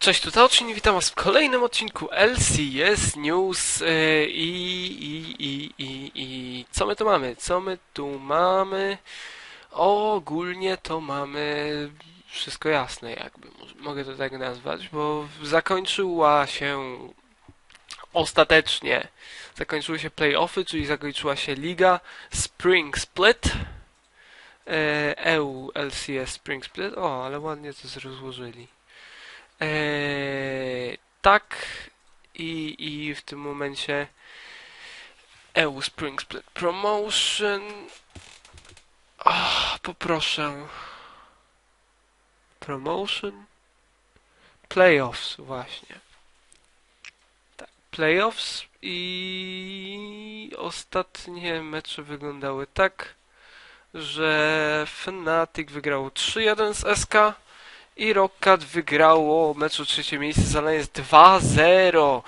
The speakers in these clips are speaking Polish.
Cześć, tutaj Oczyn, witam was w kolejnym odcinku LCS News yy, i, i, i, i, co my tu mamy? Co my tu mamy? Ogólnie to mamy wszystko jasne jakby, mogę to tak nazwać, bo zakończyła się ostatecznie, zakończyły się playoffy, czyli zakończyła się liga Spring Split e, EU LCS Spring Split, o, ale ładnie to rozłożyli. Eee, tak i, i w tym momencie EU Spring Split Promotion. Oh, poproszę. Promotion? Playoffs właśnie. Tak, Playoffs i ostatnie mecze wyglądały tak że Fnatic wygrał 3-1 z SK i Rockcat wygrało meczu trzecie miejsce z Alliance 2-0.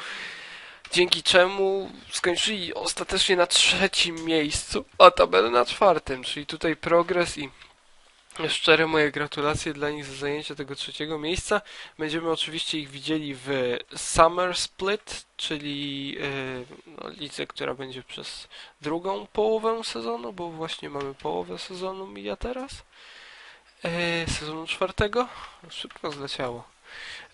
Dzięki czemu skończyli ostatecznie na trzecim miejscu, a tabelę na czwartym, czyli tutaj progres i szczere moje gratulacje dla nich za zajęcie tego trzeciego miejsca. Będziemy oczywiście ich widzieli w Summer Split, czyli yy, no, która będzie przez drugą połowę sezonu, bo właśnie mamy połowę sezonu mija teraz. E, sezonu czwartego. Szybko zleciało.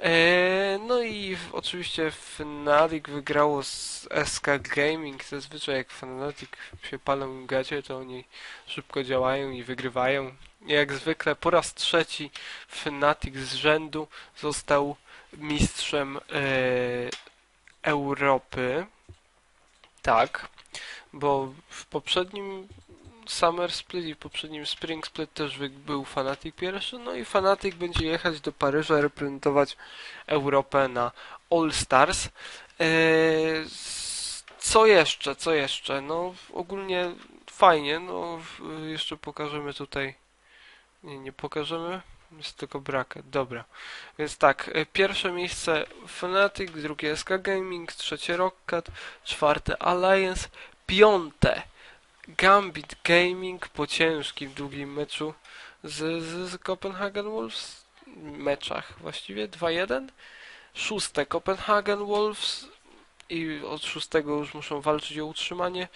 E, no i oczywiście Fnatic wygrało z SK Gaming. Zazwyczaj jak Fnatic się palą gacie, to oni szybko działają i wygrywają. Jak zwykle po raz trzeci Fnatic z rzędu został mistrzem e, Europy. Tak, bo w poprzednim Summer Split i poprzednim Spring Split też był Fanatic pierwszy, no i Fanatic będzie jechać do Paryża reprezentować Europę na All Stars. S- co jeszcze, co jeszcze? No ogólnie fajnie, no jeszcze pokażemy tutaj, nie, nie pokażemy, jest tylko bracket, dobra. Więc tak, e, pierwsze miejsce Fnatic, drugie SK Gaming, trzecie Rockcat, czwarte Alliance, piąte Gambit Gaming po ciężkim, długim meczu z, z, z Copenhagen Wolves, meczach właściwie, 2-1. Szóste Copenhagen Wolves i od szóstego już muszą walczyć o utrzymanie.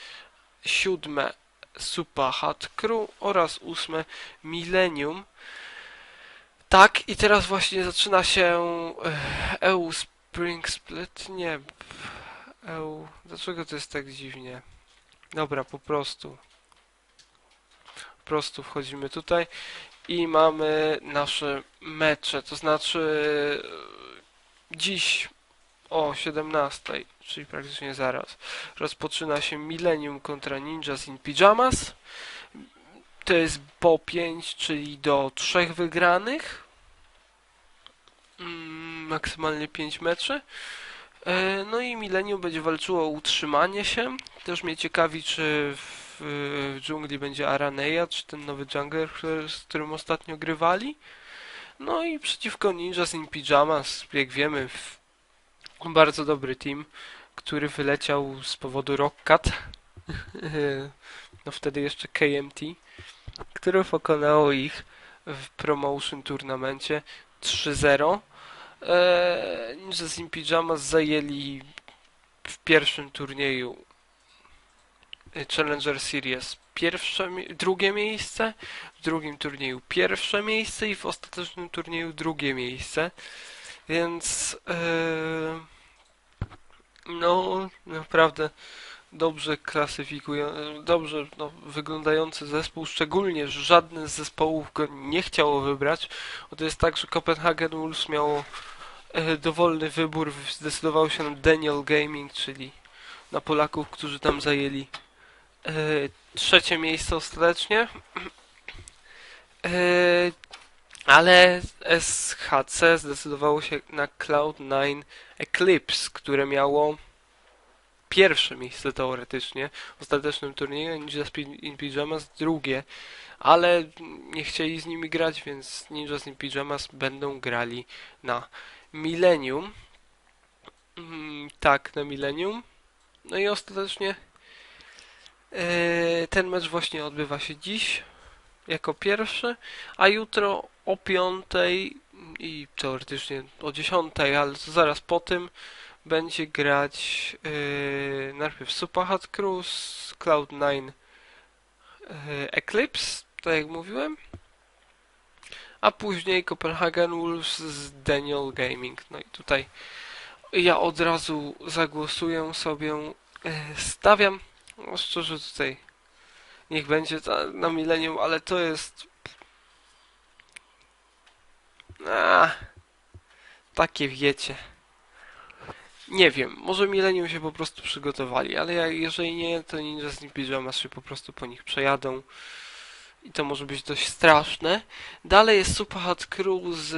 Siódme Supa Hat Crew oraz ósme Millennium. Tak, i teraz właśnie zaczyna się eh, EU Spring Split. Nie, EU. Dlaczego to jest tak dziwnie? Dobra, po prostu. Po prostu wchodzimy tutaj i mamy nasze mecze. To znaczy e, dziś o 17, czyli praktycznie zaraz, rozpoczyna się Millennium kontra Ninjas in Pyjamas. To jest po 5, czyli do 3 wygranych. Mm, Maksymalnie 5 meczy. E, No i Millennium będzie walczyło o utrzymanie się. Też mnie ciekawi, czy w, dżungli będzie Araneya, czy ten nowy jungler, z którym ostatnio grywali. No i przeciwko Ninjas in Pyjamas, jak wiemy, bardzo dobry team, który wyleciał z powodu Rockcat. no wtedy jeszcze KMT, które pokonało ich w promotion turnamencie 3-0. Eee, Ninjas in Pyjamas zajęli w pierwszym turnieju y, Challenger Series pierwsze, drugie miejsce, w drugim turnieju pierwsze miejsce i w ostatecznym turnieju drugie miejsce. Więc eee, no naprawdę dobrze klasyfikują, dobrze no, wyglądający zespół, szczególnie, że żadny z zespołów go nie chciało wybrać, bo to jest tak, że Copenhagen Wolves miało e, dowolny wybór, zdecydował się na Daniel Gaming, czyli na Polaków, którzy tam zajęli e, trzecie miejsce ostatecznie. E, ale SHC zdecydowało się na Cloud9 Eclipse, które miało pierwsze miejsce teoretycznie w ostatecznym turnieju, Ninjas in Pyjamas drugie, ale nie chcieli z nimi grać, więc Ninjas in Pyjamas będą grali na Millennium. Mm, tak, na Millennium. No i ostatecznie e, ten mecz właśnie odbywa się dziś jako pierwszy, a jutro o piątej i teoretycznie o 10, ale zaraz po tym będzie grać yy, najpierw Superhot Cruise, Cloud9 yy, Eclipse, tak jak mówiłem, a później Copenhagen Wolves z Daniel Gaming. No i tutaj ja od razu zagłosuję sobie, yy, stawiam, no szczerze tutaj niech będzie ta, na Millennium, ale to jest a, takie wiecie. Nie wiem, może Millennium się po prostu przygotowali, ale jeżeli nie, to Ninja z Pyjamas się po prostu po nich przejadą. I to może być dość straszne. Dalej jest Super Hot Cruise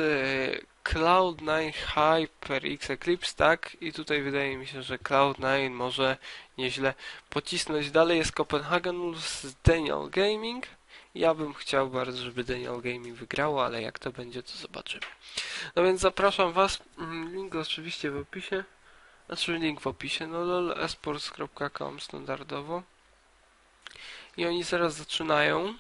Cloud9 HyperX Eclipse, tak? I tutaj wydaje mi się, że Cloud9 może nieźle pocisnąć. Dalej jest Copenhagen z Daniel Gaming. Ja bym chciał bardzo, żeby Daniel Gaming wygrało, ale jak to będzie, to zobaczymy. No więc zapraszam Was. Mm, Link oczywiście w opisie. Znaczy link w opisie. No lolesports.com standardowo. I oni zaraz zaczynają.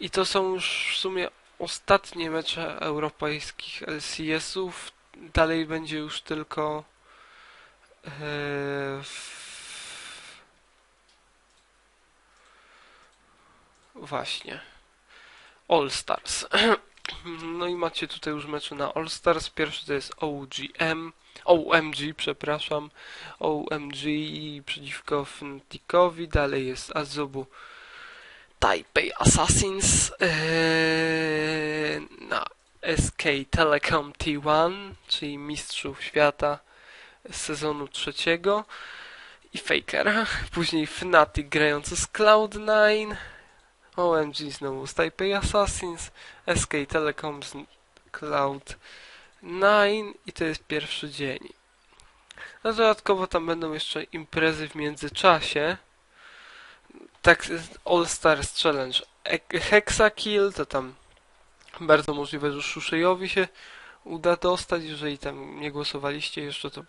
I to są już w sumie ostatnie mecze europejskich LCS-ów. Dalej będzie już tylko e, Właśnie. All Stars. No i macie tutaj już mecze na All Stars. Pierwszy to jest OGM. OMG, przepraszam. OMG przeciwko Fnatic-owi. Dalej jest Azubu Taipei Assassins eee, na SK Telecom T1, czyli Mistrzów Świata z sezonu trzeciego i Faker. Później Fnatic grający z Cloud9, OMG znowu z Taipei Assassins, SK Telecom z Cloud9 i to jest pierwszy dzień. No dodatkowo tam będą jeszcze imprezy w międzyczasie. Tak, All Stars Challenge Ek- Hexakill, to tam bardzo możliwe, że Szuszejowi się uda dostać. Jeżeli tam nie głosowaliście jeszcze, to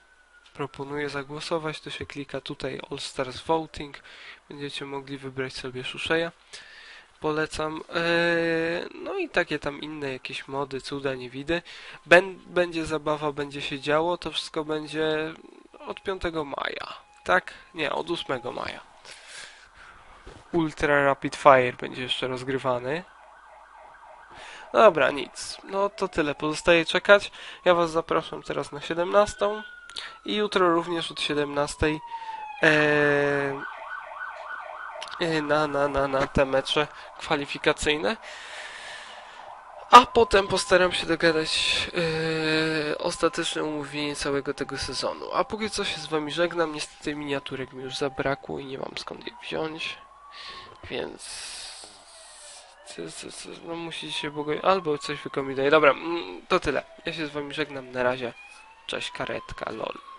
proponuję zagłosować. To się klika tutaj All Stars Voting. Będziecie mogli wybrać sobie Szuszeja. Polecam. Eee, no i takie tam inne jakieś mody, cuda, niewidy. Bę- będzie zabawa, będzie się działo. To wszystko będzie od 5 maja. Tak? Nie, od 8 maja. Ultra Rapid Fire będzie jeszcze rozgrywany. Dobra, nic. No to tyle. Pozostaje czekać. Ja Was zapraszam teraz na 17 i jutro również od 17 e, e, na, na, na, na te mecze kwalifikacyjne. A potem postaram się dogadać e, ostateczne umówienie całego tego sezonu. A póki co się z Wami żegnam. Niestety miniaturek mi już zabrakło i nie mam skąd je wziąć. Więc... No się bogo... Albo coś wykombinuje. Dobra, mm, to tyle. Ja się z wami żegnam. Na razie. Cześć, karetka, lol.